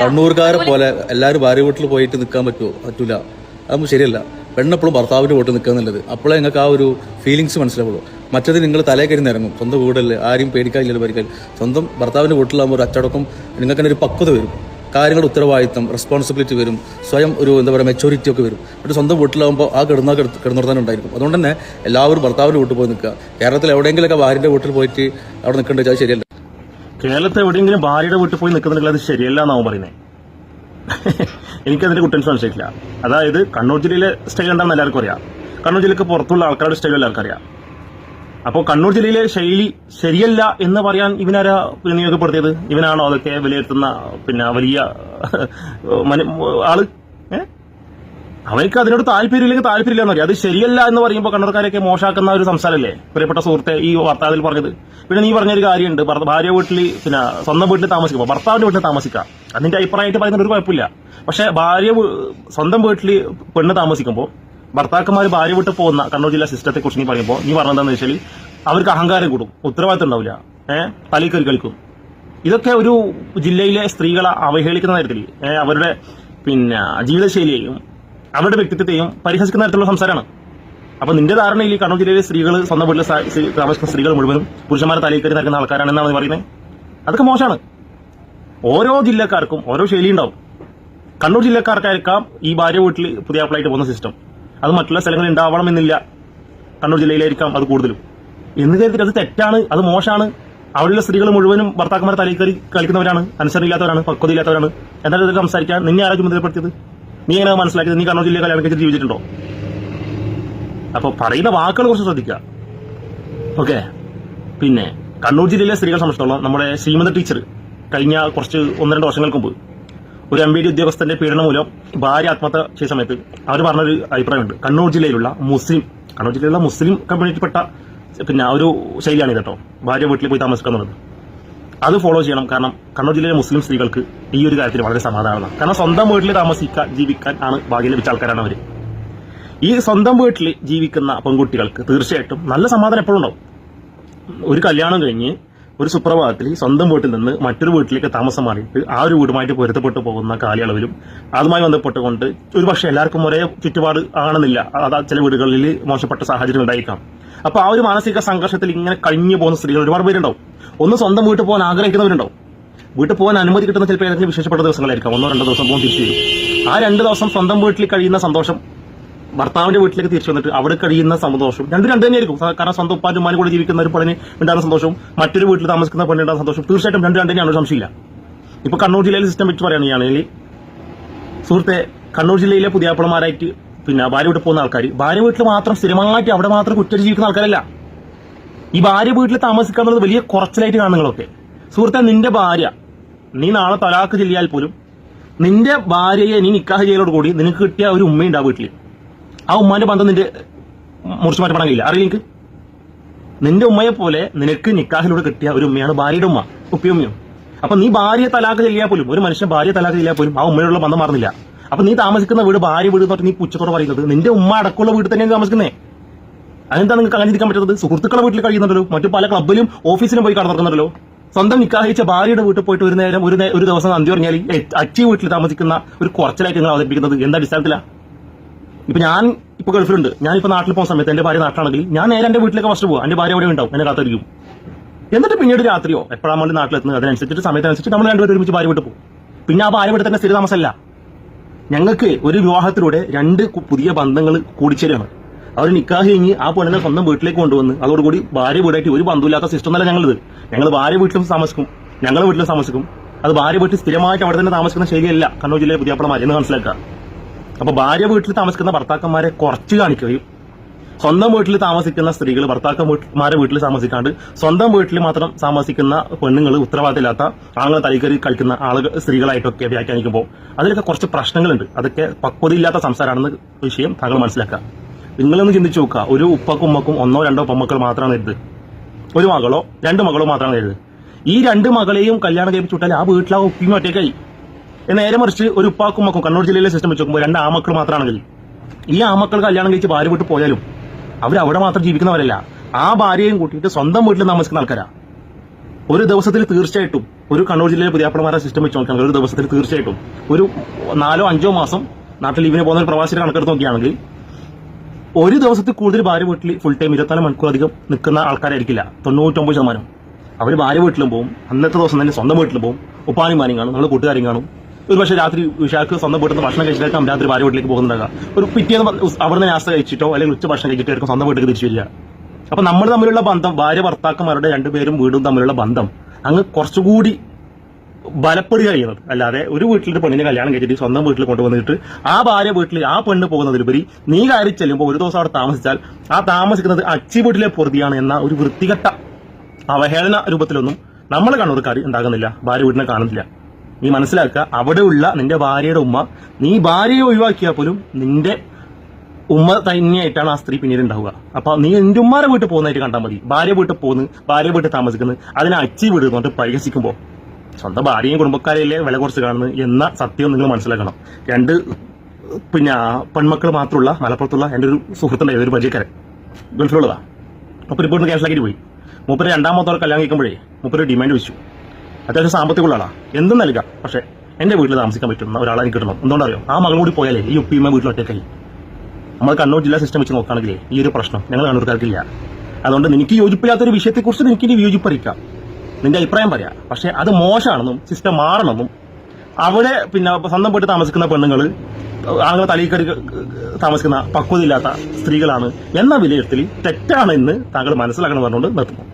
കണ്ണൂർക്കാരെ പോലെ എല്ലാരും ഭാര്യ വീട്ടിൽ പോയിട്ട് നിൽക്കാൻ പറ്റുമോ? പറ്റൂല. അതൊന്നും ശരിയല്ല. പെണ്ണെപ്പോഴും ഭർത്താവിന്റെ വീട്ടിൽ നിൽക്കുക എന്നുള്ളത്. അപ്പോഴേ നിങ്ങൾക്ക് ആ ഒരു ഫീലിങ്സ് മനസ്സിലാവുള്ളൂ. മറ്റത് നിങ്ങൾ തലേ കരുന്ന് ഇറങ്ങും സ്വന്തം വീടല്ലേ? ആരും പേടിക്കാനില്ല പരിക്കാൻ സ്വന്തം ഭർത്താവിന്റെ വീട്ടിലാകുമ്പോൾ ഒരു അച്ചടക്കം നിങ്ങൾക്ക് തന്നെ ഒരു പക്വത വരും. കാര്യങ്ങളുടെ ഉത്തരവാദിത്തം റെസ്പോൺസിബിലിറ്റി വരും. സ്വയം ഒരു എന്താ പറയുക മെച്ചൂരിറ്റി ഒക്കെ വരും. എന്നിട്ട് സ്വന്തം വീട്ടിലാകുമ്പോൾ ആ കിടന്ന കിടന്നുറത്താൻ ഉണ്ടായിരിക്കും. അതുകൊണ്ട് തന്നെ എല്ലാവരും ഭർത്താവിന്റെ വീട്ടിൽ പോയി നിൽക്കുക. കേരളത്തിൽ എവിടെയെങ്കിലുമൊക്കെ ഭാര്യന്റെ വീട്ടിൽ പോയിട്ട് അവിടെ നിൽക്കേണ്ടത് ശരിയല്ല. കേരളത്തിൽ എവിടെയെങ്കിലും ഭാര്യയുടെ വീട്ടിൽ പോയി നിൽക്കുന്നുണ്ടെങ്കിൽ അത് ശരിയല്ല എന്നാവും പറയുന്നത് എനിക്കതിന്റെ കുട്ടൻസ് മനസ്സിലായിട്ടില്ല അതായത് കണ്ണൂർ ജില്ലയിലെ സ്റ്റൈൽ എന്താണെന്ന് എല്ലാവർക്കും അറിയാം. കണ്ണൂർ ജില്ലയ്ക്ക് പുറത്തുള്ള ആൾക്കാരുടെ സ്റ്റൈൽ എല്ലാവർക്കും അറിയാം. അപ്പോൾ കണ്ണൂർ ജില്ലയിലെ ശൈലി ശരിയല്ല എന്ന് പറയാൻ ഇവനാരാ നിയോഗപ്പെടുത്തിയത് ഇവനാണോ അതൊക്കെ വിലയിരുത്തുന്ന പിന്നെ വലിയ ആൾ? ഏ? അവർക്ക് അതിനോട് താല്പര്യമില്ലെങ്കിൽ താല്പര്യമില്ല എന്നറിയാം അത് ശരിയല്ല എന്ന് പറയുമ്പോൾ കണ്ണൂർക്കാരെയൊക്കെ മോശമാക്കുന്ന ഒരു സംസാരമല്ലേ? പ്രിയപ്പെട്ട സുഹൃത്തെ ഈ വാർത്താതിൽ പറഞ്ഞത്. പിന്നെ നീ പറഞ്ഞൊരു കാര്യമുണ്ട്. ഭാര്യ വീട്ടിൽ പിന്നെ സ്വന്തം വീട്ടിൽ താമസിക്കുമ്പോൾ ഭർത്താവിന്റെ വീട്ടിൽ താമസിക്കാം. അതിന്റെ അഭിപ്രായമായിട്ട് പറയുന്നത് ഒരു കുഴപ്പമില്ല. പക്ഷേ ഭാര്യ സ്വന്തം വീട്ടിൽ പെണ്ണ് താമസിക്കുമ്പോൾ ഭർത്താക്കന്മാർ ഭാര്യ വീട്ടിൽ പോകുന്ന കണ്ണൂർ ജില്ലാ സിസ്റ്റത്തെ കുറിച്ച് നീ പറയുമ്പോൾ നീ പറഞ്ഞതെന്ന് വെച്ചാൽ അവർക്ക് അഹങ്കാരം കൂടും. ഉത്തരവാദിത്തം ഉണ്ടാവില്ല. ഏഹ് തലയിൽ കളിക്കും. ഇതൊക്കെ ഒരു ജില്ലയിലെ സ്ത്രീകളെ അവഹേളിക്കുന്ന തരത്തിൽ അവരുടെ പിന്നെ ജീവിതശൈലിയെയും അവരുടെ വ്യക്തിത്വത്തെയും പരിഹസിക്കുന്ന തരത്തിലുള്ള സംസാരമാണ്. അപ്പൊ നിന്റെ ധാരണയിൽ ഈ കണ്ണൂർ ജില്ലയിലെ സ്ത്രീകൾ സ്വന്തം വീട്ടിലെ താമസിക്കുന്ന സ്ത്രീകൾ മുഴുവനും പുരുഷന്മാരെ തലയിൽ കയറി ആൾക്കാരാണെന്നാണ് പറയുന്നത് അതൊക്കെ മോശമാണ്. ഓരോ ജില്ലക്കാർക്കും ഓരോ ശൈലി ഉണ്ടാവും. കണ്ണൂർ ജില്ലക്കാർക്കായിരിക്കാം ഈ ഭാര്യ വീട്ടിൽ പുതിയ ആപ്പിളായിട്ട് പോകുന്ന സിസ്റ്റം അത് മറ്റുള്ള സ്ഥലങ്ങളിൽ ഉണ്ടാവണമെന്നില്ല കണ്ണൂർ ജില്ലയിലായിരിക്കാം അത് കൂടുതലും. എന്ന് കരുതിയിട്ട് അത് തെറ്റാണ് അത് മോശമാണ്. അവിടെയുള്ള സ്ത്രീകൾ മുഴുവനും ഭർത്താക്കന്മാരെ തലയിൽ കയറി കളിക്കുന്നവരാണ് അനുസരണയില്ലാത്തവരാണ് പക്വതയില്ലാത്തവരാണ്. എന്നാലും സംസാരിക്കാൻ നിന്നെ ആരാ ചുമതലപ്പെടുത്തിയത്? നീ എങ്ങനെ മനസ്സിലാക്കിയത്? നീ കണ്ണൂർ ജില്ലയിൽ കല്യാണം കഴിച്ചിട്ട് ജീവിച്ചിട്ടുണ്ടോ? അപ്പോൾ പറയുന്ന വാക്കുകൾ കുറച്ച് ശ്രദ്ധിക്കുക. ഓക്കെ? പിന്നെ കണ്ണൂർ ജില്ലയിലെ സ്ത്രീകളെ സംബന്ധിച്ചിടത്തോളം നമ്മുടെ ശ്രീമതി ടീച്ചർ കഴിഞ്ഞ കുറച്ച് ഒന്ന് രണ്ട് വർഷങ്ങൾക്ക് മുമ്പ് ഒരു എം ബി ഡി ഉദ്യോഗസ്ഥന്റെ പീഡനം മൂലം ഭാര്യ ആത്മഹത്യ ചെയ്ത സമയത്ത് അവർ പറഞ്ഞൊരു അഭിപ്രായമുണ്ട്. കണ്ണൂർ ജില്ലയിലുള്ള മുസ്ലിം കണ്ണൂർ ജില്ലയിലുള്ള മുസ്ലിം കമ്മ്യൂണിറ്റിപ്പെട്ട പിന്നെ ഒരു ശൈലിയാണ് കേട്ടോ ഭാര്യ വീട്ടിൽ പോയി താമസിക്കുന്നത് അത് ഫോളോ ചെയ്യണം. കാരണം കണ്ണൂർ ജില്ലയിലെ മുസ്ലിം സ്ത്രീകൾക്ക് ഈ ഒരു കാര്യത്തിൽ വളരെ സമാധാനമാണ്. കാരണം സ്വന്തം വീട്ടിൽ താമസിക്കാൻ ജീവിക്കാൻ ആണ് ഭാഗ്യം ലഭിച്ച ആൾക്കാരാണ് അവർ ഈ സ്വന്തം വീട്ടിൽ ജീവിക്കുന്ന പെൺകുട്ടികൾക്ക് തീർച്ചയായിട്ടും നല്ല സമാധാനം എപ്പോഴും ഉണ്ടാവും. ഒരു കല്യാണം കഴിഞ്ഞ് ഒരു സുപ്രഭാതത്തിൽ സ്വന്തം വീട്ടിൽ നിന്ന് മറ്റൊരു വീട്ടിലേക്ക് താമസം മാറിയിട്ട് ആ ഒരു വീടുമായിട്ട് പൊരുത്തപ്പെട്ടു പോകുന്ന കാലയളവിലും അതുമായി ബന്ധപ്പെട്ടുകൊണ്ട് ഒരു പക്ഷേ എല്ലാവർക്കും ഒരേ ചുറ്റുപാട് ആണെന്നില്ല. അതാ ചില വീടുകളിൽ മോശപ്പെട്ട സാഹചര്യം ഉണ്ടായിരിക്കാം അപ്പൊ ആ ഒരു മാനസിക സംഘർഷത്തിൽ ഇങ്ങനെ കഴിഞ്ഞു പോകുന്ന സ്ത്രീകൾ ഒരുപാട് പേരുണ്ടാവും. ഒന്ന് സ്വന്തം വീട്ടിൽ പോകാൻ ആഗ്രഹിക്കുന്നവരുണ്ടാവും. വീട്ടിൽ പോകാൻ അനുമതി കിട്ടുന്ന ചിലപ്പോൾ ഏതെങ്കിലും വിശേഷപ്പെട്ട ദിവസങ്ങളായിരിക്കാം. ഒന്നോ രണ്ടോ ദിവസം പോകും തിരിച്ചു ആ രണ്ട് ദിവസം സ്വന്തം വീട്ടിൽ കഴിയുന്ന സന്തോഷം ഭർത്താവിന്റെ വീട്ടിലേക്ക് തിരിച്ചു വന്നിട്ട് അവിടെ കഴിയുന്ന സന്തോഷം രണ്ടും രണ്ട് തന്നെയായിരിക്കും. കാരണം സ്വന്തം ഉപ്പാനും ഉമ്മാനും കൂടെ ജീവിക്കുന്ന ഒരു പെണ്ണിന് ഉണ്ടാകുന്ന സന്തോഷവും മറ്റൊരു വീട്ടിൽ താമസിക്കുന്ന പണി പെണ്ണിനുണ്ടാകുന്ന സന്തോഷം തീർച്ചയായിട്ടും രണ്ട് രണ്ട് തന്നെയാണ്. സംശയമില്ല. ഇപ്പൊ കണ്ണൂർ ജില്ലയിലെ സിസ്റ്റം വെച്ച് പറയുകയാണെങ്കിൽ സുഹൃത്തെ കണ്ണൂർ ജില്ലയിലെ പുതിയാപ്പിളമാരായിട്ട് പിന്നെ ഭാര്യ വീട്ടിൽ പോകുന്ന ആൾക്കാർ ഭാര്യ വീട്ടിൽ മാത്രം സ്ഥിരമായിട്ട് അവിടെ മാത്രം കുറ്റം ജീവിക്കുന്ന ആൾക്കാരല്ല. ഈ ഭാര്യ വീട്ടിൽ താമസിക്കുക എന്നുള്ളത് വലിയ കുറച്ചിലായിട്ട് കാണുന്നങ്ങളൊക്കെ സുഹൃത്തെ നിന്റെ ഭാര്യ നീ നാളെ തലാക്ക് ചെല്ലിയാൽ പോലും നിന്റെ ഭാര്യയെ നീ നിക്കാഹ് ചെയ്യലോട് കൂടി നിനക്ക് കിട്ടിയ ഒരു ഉമ്മയുണ്ട് ആ വീട്ടിൽ ആ ഉമ്മാന്റെ ബന്ധം നിന്റെ മുറിച്ചു മാറ്റപ്പെടാൻ കഴിയില്ല അറിയില്ല എനിക്ക്. നിന്റെ ഉമ്മയെ പോലെ നിനക്ക് നിക്കാഹിലൂടെ കിട്ടിയ ഒരു ഉമ്മയാണ് ഭാര്യയുടെ ഉമ്മ ഉപ്പിയുമ്മയും അപ്പൊ നീ ഭാര്യ തലാക്ക് ചെല്ലിയാൽ പോലും ഒരു മനുഷ്യൻ ഭാര്യ തലാക്ക് ചെല്ലിയാൽ പോലും ആ ഉമ്മയോടുള്ള ബന്ധം മാറുന്നില്ല. അപ്പൊ നീ താമസിക്കുന്ന വീട് ഭാര്യ വീട് എന്ന് നീ പുച്ഛത്തോടെ പറയുന്നത് നിന്റെ ഉമ്മ അടക്കമുള്ള വീട്ടിൽ തന്നെയാണ് താമസിക്കുന്നേ. അതെന്താ നിങ്ങൾക്ക് അങ്ങനെ ഇരിക്കാൻ പറ്റുന്നത് സുഹൃത്തുക്കളെ വീട്ടിൽ കഴിയുന്നുണ്ടല്ലോ. മറ്റു പല ക്ലബിലും ഓഫീസിലും പോയി കടന്നിറക്കുന്നുണ്ടല്ലോ സ്വന്തം നിക്കാഹിച്ച ഭാര്യയുടെ വീട്ടിൽ പോയിട്ട് ഒരു നേരം ഒരു ഒരു ദിവസം അന്തി പറഞ്ഞാൽ അച്ചി വീട്ടിൽ താമസിക്കുന്ന ഒരു കുറച്ചിലായിട്ട് നിങ്ങൾ അവതരിപ്പിക്കുന്നത് എന്താ അടിസ്ഥാനത്തിലാ? ഇപ്പൊ ഞാൻ ഇപ്പൊ ഗൾഫിലുണ്ട്. ഞാൻ ഇപ്പൊ നാട്ടിൽ പോകുന്ന സമയത്ത് എന്റെ ഭാര്യ നാട്ടിലാണെങ്കിൽ ഞാൻ നേരെ എന്റെ വീട്ടിലേക്ക് ഫസ്റ്റ് പോകും എന്റെ ഭാര്യ അവിടെ ഉണ്ടാവും. എന്നെ കാത്തിരിക്കും. എന്നിട്ട് പിന്നീട് രാത്രിയോ? എപ്പോഴാണ് നമ്മൾ നാട്ടിലെത്തുന്നത്? അതിനനുസരിച്ചിട്ട് സമയത്തിനനുസരിച്ച് നമ്മൾ രണ്ടുപേരും ഒരുമിച്ച് ഭാര്യ വിട്ടു പോകും. പിന്നെ ആ ഭാര്യ വീട്ടിൽ തന്നെ സ്ഥിര താമസമല്ല. ഞങ്ങൾക്ക് ഒരു വിവാഹത്തിലൂടെ രണ്ട് പുതിയ ബന്ധങ്ങൾ കൂടിച്ചേരാണ് അവർ നിക്കാഹ് കഴിഞ്ഞ് ആ പെണ്ണിനെ സ്വന്തം വീട്ടിലേക്ക് കൊണ്ടുവന്ന് അതോടുകൂടി ഭാര്യ വീടായിട്ട് ഒരു ബന്ധമില്ലാത്ത സിസ്റ്റം അല്ല ഞങ്ങളിത്. ഞങ്ങൾ ഭാര്യ വീട്ടിലും താമസിക്കും. ഞങ്ങളുടെ വീട്ടിലും താമസിക്കും. അത് ഭാര്യ വീട്ടിൽ സ്ഥിരമായിട്ട് അവിടെ തന്നെ താമസിക്കുന്ന ശൈലിയല്ല. കണ്ണൂർ ജില്ലയിലെ പുതിയപ്പളമാർ എന്ന് മനസ്സിലാക്കുക. അപ്പൊ ഭാര്യ വീട്ടിൽ താമസിക്കുന്ന ഭർത്താക്കന്മാരെ കുറച്ച് കാണിക്കുകയും സ്വന്തം വീട്ടിൽ താമസിക്കുന്ന സ്ത്രീകൾ ഭർത്താക്കന്മാരെ വീട്ടിൽ താമസിക്കാണ്ട് സ്വന്തം വീട്ടിൽ മാത്രം താമസിക്കുന്ന പെണ്ണുങ്ങൾ ഉത്തരവാദിത്തമില്ലാത്ത ആളുകൾ തലക്കറി കളിക്കുന്ന ആളുകൾ സ്ത്രീകളായിട്ടൊക്കെ വ്യാഖ്യാനിക്കുമ്പോൾ അതിലൊക്കെ കുറച്ച് പ്രശ്നങ്ങളുണ്ട്. അതൊക്കെ പക്വതയില്ലാത്ത സംസാരമാണെന്ന് വിഷയം താങ്കൾ മനസ്സിലാക്കുക. നിങ്ങളൊന്ന് ചിന്തിച്ചു നോക്കുക. ഒരു ഉപ്പക്കും ഉമ്മക്കും ഒന്നോ രണ്ടോ പൊമ്മക്കൾ മാത്രമാണ് ഇത് ഒരു മകളോ രണ്ട് മകളോ മാത്രമാണ് ഇത് ഈ രണ്ട് മകളെയും കല്യാണം കഴിപ്പിച്ചു വിട്ടാൽ ആ വീട്ടിലാ ഉപ്പിയും ഒറ്റയ്ക്കായി. നേരെ മറിച്ച് ഒരു ഉപ്പാക്കും മക്കും കണ്ണൂർ ജില്ലയിലെ സിസ്റ്റം വെച്ച് നോക്കുമ്പോൾ രണ്ട് ആമക്കൾ മാത്രമാണെങ്കിൽ ഈ ആമക്കൾ കല്യാണം കഴിച്ച് ഭാര്യ വിട്ട് പോയാലും അവർ അവിടെ മാത്രം ജീവിക്കുന്നവരല്ല. ആ ഭാര്യയും കൂട്ടിയിട്ട് സ്വന്തം വീട്ടിൽ താമസിക്കുന്ന ആൾക്കാരാ. ഒരു ദിവസത്തിൽ തീർച്ചയായിട്ടും ഒരു കണ്ണൂർ ജില്ലയിലെ പുതിയാപ്പണമാരെ സിസ്റ്റം വെച്ച് നോക്കുകയാണെങ്കിൽ ഒരു ദിവസത്തിൽ തീർച്ചയായിട്ടും ഒരു നാലോ അഞ്ചോ മാസം നാട്ടിൽ ലീവിന് പോകുന്ന ഒരു പ്രവാസിയുടെ കണക്കെടുത്ത് നോക്കുകയാണെങ്കിൽ ഒരു ദിവസത്തിൽ കൂടുതൽ ഭാര്യ വീട്ടിൽ ഫുൾ ടൈം ഇരുപത്തിനാല് മണിക്കൂർ അധികം നിൽക്കുന്ന ആൾക്കാരായിരിക്കില്ല. തൊണ്ണൂറ്റൊമ്പത് ശതമാനം. അവർ ഭാര്യ വീട്ടിലും പോകും. അന്നത്തെ ദിവസം തന്നെ സ്വന്തം വീട്ടിലും പോകും. ഉപ്പാനും മാനും കാണും. നമ്മൾ കൂട്ടുകാരും കാണും. ഒരു പക്ഷേ രാത്രി വിഷാക്ക് സ്വന്തം വീട്ടിൽ നിന്ന് ഭക്ഷണം കഴിച്ചിട്ടായിരിക്കും രാത്രി ഭാര്യ വീട്ടിലേക്ക് പോകുന്നുണ്ടാകുക ഒരു പിറ്റേന്ന് അവിടുന്ന് നാസ്ത കഴിച്ചിട്ടോ അല്ലെങ്കിൽ ഉച്ച ഭക്ഷണം കഴിച്ചിട്ടായിരിക്കും സ്വന്തം വീട്ടിലേക്ക് തിരിച്ചു വരിക. അപ്പൊ നമ്മൾ തമ്മിലുള്ള ബന്ധം ഭാര്യ ഭർത്താക്കന്മാരുടെ രണ്ടുപേരും വീടും തമ്മിലുള്ള ബന്ധം അങ്ങ് കുറച്ചുകൂടി ബലപ്പെടുക ചെയ്യുന്നത്. അല്ലാതെ ഒരു വീട്ടിലൊരു പെണ്ണിനെ കല്യാണം കഴിച്ചിട്ട് സ്വന്തം വീട്ടിൽ കൊണ്ടുവന്നിട്ട് ആ ഭാര്യ വീട്ടിൽ ആ പെണ്ണ് പോകുന്നതിലുപരി നീ കയറി ചെല്ലുമ്പോൾ ഒരു ദിവസം അവിടെ താമസിച്ചാൽ ആ താമസിക്കുന്നത് അച്ചി വീട്ടിലെ പൊറുതിയാണ് എന്ന ഒരു വൃത്തികെട്ട അവഹേളന രൂപത്തിലൊന്നും നമ്മൾ കണ്ണൂർക്കാർ ഉണ്ടാകുന്നില്ല. ഭാര്യ വീട്ടിനെ കാണുന്നില്ല. നീ മനസ്സിലാക്കുക അവിടെയുള്ള നിന്റെ ഭാര്യയുടെ ഉമ്മ നീ ഭാര്യയെ ഒഴിവാക്കിയാൽ പോലും നിന്റെ ഉമ്മ തന്നെയായിട്ടാണ് ആ സ്ത്രീ പിന്നീട് ഉണ്ടാവുക. അപ്പൊ നീ എന്റെ ഉമ്മാരെ വീട്ടിൽ പോകുന്നതായിട്ട് കണ്ടാൽ മതി. ഭാര്യ വീട്ടിൽ പോകുന്നു ഭാര്യ വീട്ടിൽ താമസിക്കുന്നു അതിനെ അച്ചി വീട് എന്നിട്ട് പരിഹസിക്കുമ്പോൾ സ്വന്തം ഭാര്യയും കുടുംബക്കാരെയല്ലേ വില കുറച്ച് കാണുന്നത് എന്ന സത്യം നിങ്ങൾ മനസ്സിലാക്കണം. രണ്ട് പിന്നെ പെൺമക്കൾ മാത്രമുള്ള മലപ്പുറത്തുള്ള എന്റെ ഒരു സുഹൃത്തുണ്ടായി ഒരു പരിചയക്കാരൻ. ഗൾഫിലുള്ളതാ. മൂപ്പര് ഇപ്പോഴും ക്യാൻസലാക്കിയിട്ട് പോയി. മൂപ്പര് രണ്ടാമത്തോടെ കല്യാണം കഴിക്കുമ്പോഴേ മൂപ്പര് ഡിമാൻഡ് വെച്ചു. അത്യാവശ്യം സാമ്പത്തികമുള്ള ആളാ. എന്തും നൽകാം. പക്ഷേ എന്റെ വീട്ടിൽ താമസിക്കാൻ പറ്റുന്ന ഒരാളെ എനിക്ക് കിട്ടണം. എന്തുകൊണ്ടറിയോ? ആ മകൾ കൂടി പോയാലേ ഈ ഉപ്പിയമ്മ വീട്ടിൽ ഒറ്റക്കായി നമ്മൾ കണ്ണൂർ ജില്ലാ സിസ്റ്റം വെച്ച് നോക്കുകയാണെങ്കിൽ ഈ ഒരു പ്രശ്നം ഞങ്ങൾ കണ്ണൂർക്കാർക്കില്ല. അതുകൊണ്ട് നിനക്ക് യോജിപ്പില്ലാത്തൊരു വിഷയത്തെക്കുറിച്ച് എനിക്ക് ഇനി വിയോജിപ്പറിയിക്കാം. നിന്റെ അഭിപ്രായം പറയാം. പക്ഷെ അത് മോശമാണെന്നും സിസ്റ്റം മാറണമെന്നും അവിടെ പിന്നെ സ്വന്തം പോയിട്ട് താമസിക്കുന്ന പെണ്ണുങ്ങൾ ആളുകൾ തലയിക്കടി താമസിക്കുന്ന പക്വതയില്ലാത്ത സ്ത്രീകളാണ് എന്ന വിലയിരുത്തൽ തെറ്റാണെന്ന് താങ്കൾ മനസ്സിലാക്കണം പറഞ്ഞുകൊണ്ട് നിർത്തുന്നു.